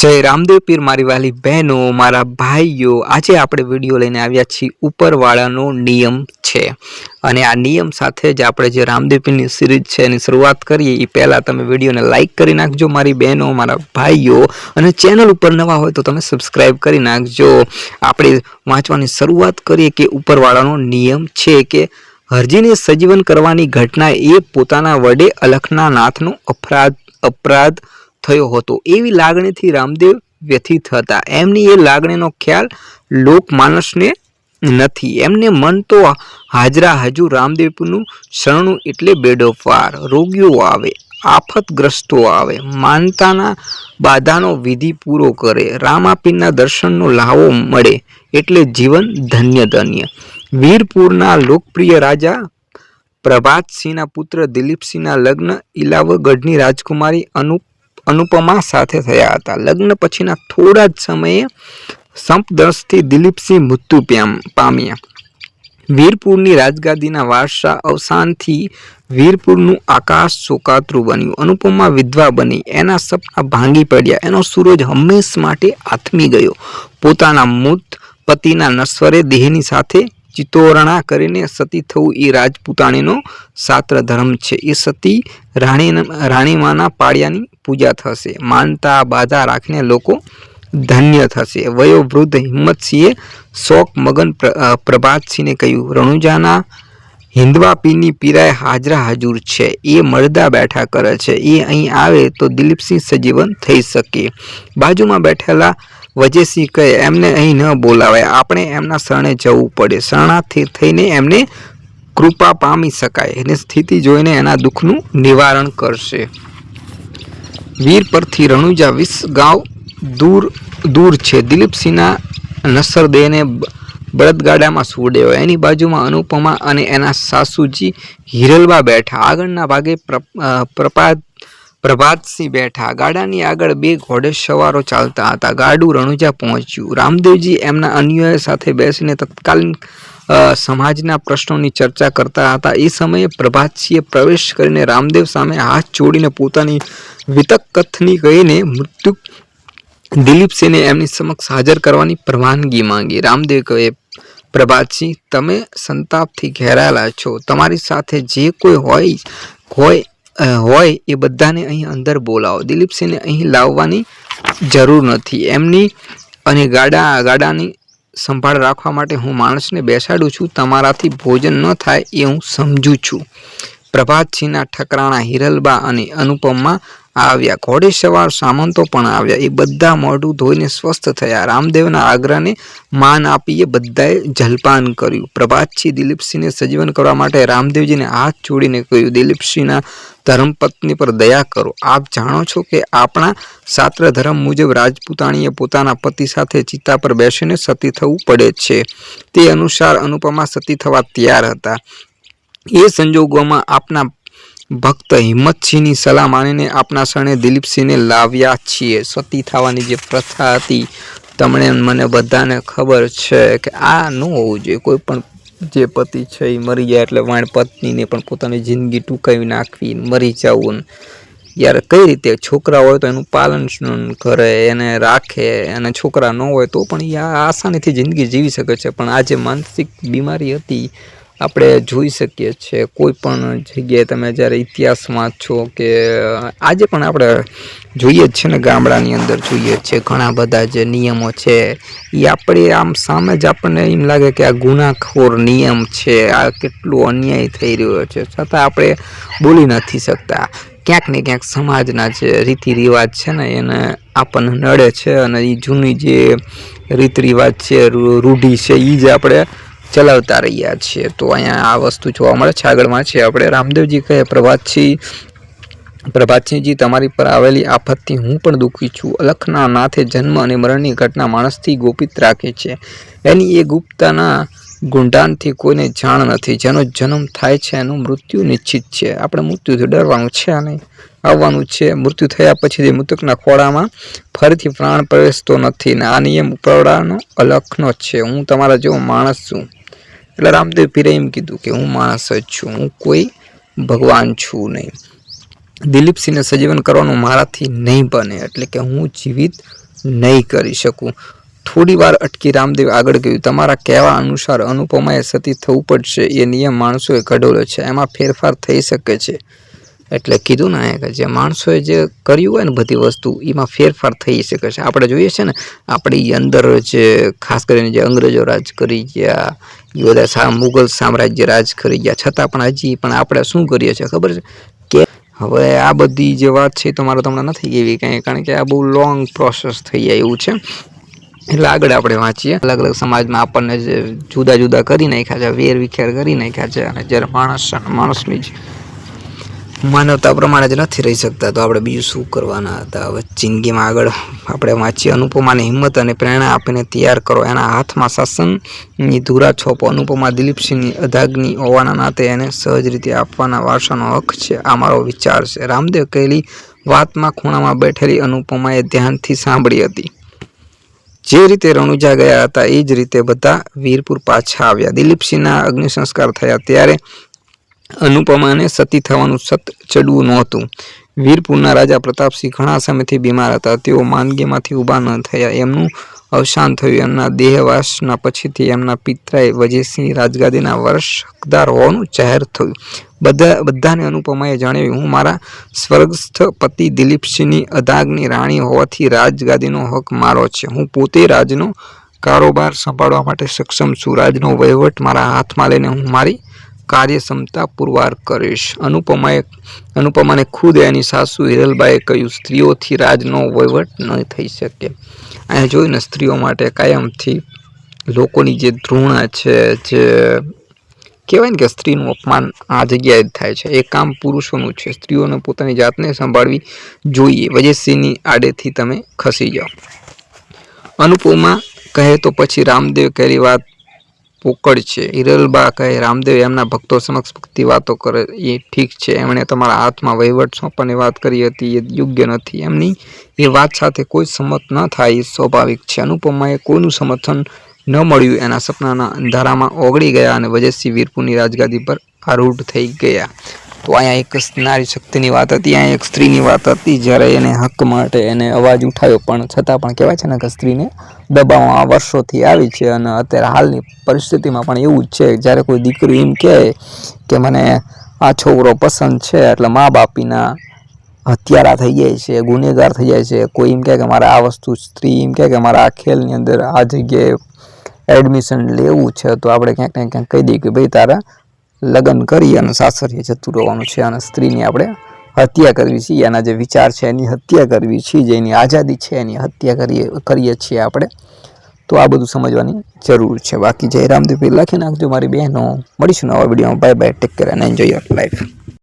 જય રામદેવ પીર, મારી વાલી બહેનો, મારા ભાઈઓ. આજે આપણે વીડિયો લઈને આવ્યા છીએ ઉપરવાળાનો નિયમ છે. અને આ નિયમ સાથે જ આપણે જે રામદેવ પીરની સિરીઝ છે એની શરૂઆત કરીએ. એ પહેલાં તમે વિડીયોને લાઇક કરી નાખજો, મારી બહેનો, મારા ભાઈઓ. અને ચેનલ ઉપર નવા હોય તો તમે સબસ્ક્રાઈબ કરી નાખજો. આપણે વાંચવાની શરૂઆત કરીએ કે ઉપરવાળાનો નિયમ છે કે હરજીને સજીવન કરવાની ઘટના એ પોતાના વડે અલખના નાથનો અપરાધ અપરાધ થયો હતો. એવી લાગણીથી રામદેવ વ્યથિત હતા. એમની એ લાગણીનો ખ્યાલ લોકમાનસને નથી. એમને મન તો હાજરા હજુ રામદેવનું શરણું એટલે બેડોફાર. રોગીઓ આવે, આફતગ્રસ્તો આવે, માનતાના બાધાનો વિધિ પૂરો કરે રામાપીના દર્શનનો લાવો મળે એટલે જીવન ધન્ય ધન્ય. વીરપુરના લોકપ્રિય રાજા પ્રભાતસિંહના પુત્ર દિલીપસિંહના લગ્ન ઇલાવગઢની રાજકુમારી અનુપ અનુપમા સાથે થયા હતા. લગ્ન પછીના થોડા જ સમયે સંપદર્શથી દિલીપસિંહ મૃત્યુ પામ્યા. વીરપુરની રાજગાદીના વારસા અવસાનથી વીરપુરનું આકાશ શોકાતરું બન્યું. અનુપમા વિધવા બની. એના સપના ભાંગી પડ્યા. એનો સૂરજ હંમેશ માટે આથમી ગયો. પોતાના મૃત પતિના નશ્વરે દેહની સાથે ચિત્તોરણા કરીને સતી થવું એ રાજપૂતાણીનો સાત્ર ધર્મ છે. એ સતી રાણી રાણીમાના પાળિયાની પૂજા થશે. માનતા બાધા રાખીને લોકો ધન્ય થશે. વયોવૃદ્ધ હિંમતસિંહે શોક મગન પ્ર- પ્રભાતસિંહને કહ્યું, રણુજાના હિન્દવા પીરાએ હાજરા હાજુર છે. એ મળદા બેઠા કરે છે. એ અહીં આવે તો દિલીપસિંહ સજીવન થઈ શકે. બાજુમાં બેઠેલા વજયસિંહ કહે, એમને અહીં ન બોલાવાય. આપણે એમના શરણે જવું પડે. શરણાર્થી થઈને એમને કૃપા પામી શકાય. એની સ્થિતિ જોઈને એના દુઃખનું નિવારણ કરશે. વીર પરથી રણુજા વિસ ગાંવ દૂર દૂર છે. દિલીપસિંહના નસરદેહને બળદગાડામાં સુવડ્યો એની બાજુમાં અનુપમા અને એના સાસુજી હિરલબા બેઠા. આગળના ભાગે પ્ર- પ્રપાત પ્રભાતસિંહ બેઠા. ગાડાની આગળ બે ઘોડે સવારો ચાલતા હતા. ગાડું રણુજા પહોંચ્યું. રામદેવજી એમના અન્યોય સાથે બેસીને તત્કાલીન સમાજના પ્રશ્નોની ચર્ચા કરતા હતા. એ સમયે પ્રભાતસિંહે પ્રવેશ કરીને રામદેવ સામે હાથ જોડીને પોતાની વિતક કથની કહીને મૃત્યુ દિલીપસિંહને એમની સમક્ષ હાજર કરવાની પરવાનગી માંગી. રામદેવ કહે, પ્રભાતસિંહ, તમે સંતાપથી ઘેરાયેલા છો. તમારી સાથે જે કોઈ હોય હોય હોય એ બધાને અહીં અંદર બોલાવો. દિલીપસિંહને અહીં લાવવાની જરૂર નથી. એમની અને ગાડા, ગાડાની સંભાળ રાખવા માટે હું માણસને બેસાડું છું. તમારાથી ભોજન ન થાય એ હું સમજું છું. પ્રભાતસિંહના ઠકરાણા, હિરલબા અને અનુપમમાં આવ્યા. ઘોડેસવાર સામંતો પણ આવ્યા. એ બધા મોઢું ધોઈને સ્વસ્થ થયા. રામદેવના આગ્રહને માન આપીએ બધાએ જલપાન કર્યું. પ્રભાતસિંહ દિલીપસિંહને સજીવન કરવા માટે રામદેવજીને હાથ જોડીને કહ્યું, દિલીપસિંહના ધર્મપત્ની પર દયા કરો. આપ જાણો છો કે આપણા શાસ્ત્ર ધર્મ મુજબ રાજપૂતાણીએ પોતાના પતિ સાથે ચિત્તા પર બેસીને સતી થવું પડે છે. તે અનુસાર અનુપમા સતી થવા તૈયાર હતા. એ સંજોગોમાં આપના ભક્ત હિંમતસિંહની સલાહ માનીને આપના શરણે દિલીપસિંહને લાવ્યા છીએ. સતી થવાની જે પ્રથા હતી, તમને મને બધાને ખબર છે કે આ ન હોવું જોઈએ. કોઈ પણ જે પતિ છે એ મરી જાય એટલે વાણ પત્નીને પણ પોતાની જિંદગી ટૂંકાવી નાખવી, મરી જવું. યાર, કઈ રીતે? છોકરા હોય તો એનું પાલન કરે, એને રાખે અને છોકરા ન હોય તો પણ એ આસાનીથી જિંદગી જીવી શકે છે. પણ આ જે માનસિક બીમારી હતી આપણે જોઈ શકીએ છીએ. કોઈ પણ જગ્યાએ તમે જ્યારે ઇતિહાસમાં છો કે આજે પણ આપણે જોઈએ જ છે ને, ગામડાની અંદર જોઈએ છીએ ઘણા બધા જે નિયમો છે એ આપણે આમ સામે જ આપણને એમ લાગે કે આ ગુનાખોર નિયમ છે, આ કેટલું અન્યાય થઈ રહ્યો છે. છતાં આપણે બોલી નથી શકતા. ક્યાંક ને ક્યાંક સમાજના જે રીતિ રિવાજ છે ને, એને આપણને નડે છે અને એ જૂની જે રીત રિવાજ છે રૂઢિ છે એ જ આપણે ચલાવતા રહ્યા છીએ. તો અહીંયા આ વસ્તુ જોવા મળે છે. આગળમાં છે આપણે. રામદેવજી કહે, પ્રભાતસિંહ, પ્રભાતસિંહજી, તમારી પર આવેલી આફતથી હું પણ દુઃખી છું. અલખના નાથે જન્મ અને મરણની ઘટના માણસથી ગોપિત રાખે છે. એની એ ગુપ્તાના ગુંડાનથી કોઈને જાણ નથી. જેનો જન્મ થાય છે એનું મૃત્યુ નિશ્ચિત છે. આપણે મૃત્યુથી ડરવાનું છે નહીં આવવાનું છે. મૃત્યુ થયા પછી તે મૃતકના ખોળામાં ફરીથી પ્રાણ પ્રવેશતો નથી ને આ નિયમ ઉપરવાળાનો અલખનો છે. હું તમારા જેવો માણસ છું. એટલે રામદેવ પીરે એમ કીધું કે હું માણસ જ છું, હું કોઈ ભગવાન છું નહીં. દિલીપસિંહને સજીવન કરવાનું મારાથી નહીં બને, એટલે કે હું જીવિત નહીં કરી શકું. થોડી વાર અટકી રામદેવ આગળ ગયું. તમારા કહેવા અનુસાર અનુપમાએ સતી થવું પડશે. એ નિયમ માણસોએ ઘડેલો છે. એમાં ફેરફાર થઈ શકે છે. એટલે કીધું ને કે જે માણસોએ જે કર્યું હોય ને બધી વસ્તુ, એમાં ફેરફાર થઈ શકે છે. આપણે જોઈએ છે ને, આપણી અંદર જે, ખાસ કરીને જે અંગ્રેજો રાજ કરી ગયા બધા સા, મુગલ સામ્રાજ્ય રાજ કરી ગયા. છતાં પણ હજી પણ આપણે શું કરીએ છીએ ખબર છે? કે હવે આ બધી જે વાત છે તો મારે તમને નથી એવી કંઈ, કારણ કે આ બહુ લોંગ પ્રોસેસ થઈ જાય એવું છે. એટલે આગળ આપણે વાંચીએ. અલગ અલગ સમાજમાં આપણને જે જુદા જુદા કરી નાખ્યા છે વેર વિખેર કરી નાખ્યા છે અને જ્યારે માણસ, માણસની જ માનવતા પ્રમાણે જ નથી રહી શકતા. તો આપણે બીજું શું કરવાના હતા? હવે જિંદગીમાં આગળ આપણે વાંચીએ અનુપમાને હિંમત અને પ્રેરણા આપીને તૈયાર કરો. એના હાથમાં શાસનની ધુરા છોપો, અનુપમા દિલીપસિંહની અધાગ્નિ હોવાના નાતે એને સહજ રીતે આપવાના વારસાનો હક છે. આ મારો વિચાર છે. રામદેવ કહેલી વાતમાં ખૂણામાં બેઠેલી અનુપમાએ ધ્યાનથી સાંભળી હતી. જે રીતે રણુજા ગયા હતા, એ જ રીતે બધા વીરપુર પાછા આવ્યા. દિલીપસિંહના અગ્નિ સંસ્કાર થયા. ત્યારે અનુપમાને સતી થવાનું સત ચડવું નહોતું. વીરપુરના રાજા પ્રતાપસિંહ ઘણા સમયથી બીમાર હતા. તેઓ માંદગીમાંથી ઊભા ન થયા. એમનું અવસાન થયું. એમના દેહવાસના પછીથી એમના પિતરાએ વજયસિંહ રાજગાદીના વર્ષ હકદાર હોવાનું જાહેર થયું. બધા, બધાને અનુપમાએ જણાવ્યું, હું મારા સ્વર્ગસ્થ પતિ દિલીપસિંહની અદાગની રાણી હોવાથી રાજગાદીનો હક મારો છે. હું પોતે રાજનો કારોબાર સંભાળવા માટે સક્ષમ છું. રાજનો વહીવટ મારા હાથમાં લઈને હું મારી કાર્યક્ષમતા પુરવાર કરીશ. અનુપમાએ અનુપમાને ખુદ એની સાસુ હિરલબાએ કહ્યું, સ્ત્રીઓથી રાજનો વહીવટ ન થઈ શકે. અહીંયા જોયું ને સ્ત્રીઓ માટે કાયમથી લોકોની જે ધૃણા છે, જે કહેવાય ને કે સ્ત્રીનું અપમાન આ જગ્યાએ જ થાય છે. એ કામ પુરુષોનું છે. સ્ત્રીઓને પોતાની જાતને સંભાળવી જોઈએ. વજયસિંહની આડેથી તમે ખસી જાઓ. અનુપમા કહે તો પછી રામદેવ કહેલી વાત પોકળ છે. હિરલબા કહે, રામદેવ એમના ભક્તો સમક્ષ ભક્તિ વાતો કરે, એ ઠીક છે. એમણે તમારા હાથમાં વહીવટ સોંપવાની વાત કરી હતી, એ યોગ્ય નથી. એમની એ વાત સાથે કોઈ સંમત ન થાય, એ સ્વાભાવિક છે. અનુપમાએ કોઈનું સમર્થન ન મળ્યું. એના સપનાના અંધારામાં ઓગળી ગયા અને વજયસિંહ વીરપુરની રાજગાદી પર આરૂઢ થઈ ગયા. તો અહીંયા એક નારી શક્તિની વાત હતી, અહીંયા એક સ્ત્રીની વાત હતી, જ્યારે એને હક માટે એને અવાજ ઉઠાવ્યો પણ છતાં પણ કહેવાય છે ને કે સ્ત્રીને દબાવવા વર્ષોથી આવી છે અને અત્યારે હાલની પરિસ્થિતિમાં પણ એવું જ છે. જ્યારે કોઈ દીકરી એમ કહે કે મને આ છોકરો પસંદ છે, એટલે મા બાપીના હત્યારા થઈ જાય છે, ગુનેગાર થઈ જાય છે. કોઈ એમ કહે કે મારે આ વસ્તુ સ્ત્રી એમ કહે કે મારે આ ખેલની અંદર આ જગ્યાએ એડમિશન લેવું છે. તો આપણે ક્યાંક ને ક્યાંક કહી દઈએ કે ભાઈ તારા લગ્ન કરી અને સાસરીએ જતું રહેવાનું છે અને સ્ત્રીની આપણે હત્યા કરવી છે. એના જે વિચાર છે, એની હત્યા કરવી છે, જે એની આઝાદી છે, એની હત્યા કરીએ કરીએ છીએ આપણે. તો આ બધું સમજવાની જરૂર છે. બાકી જય રામદેવ. લખી નાખજો મારી બહેનો. મળીશું નવા વિડીયોમાં. Bye bye. Take care and enjoy your life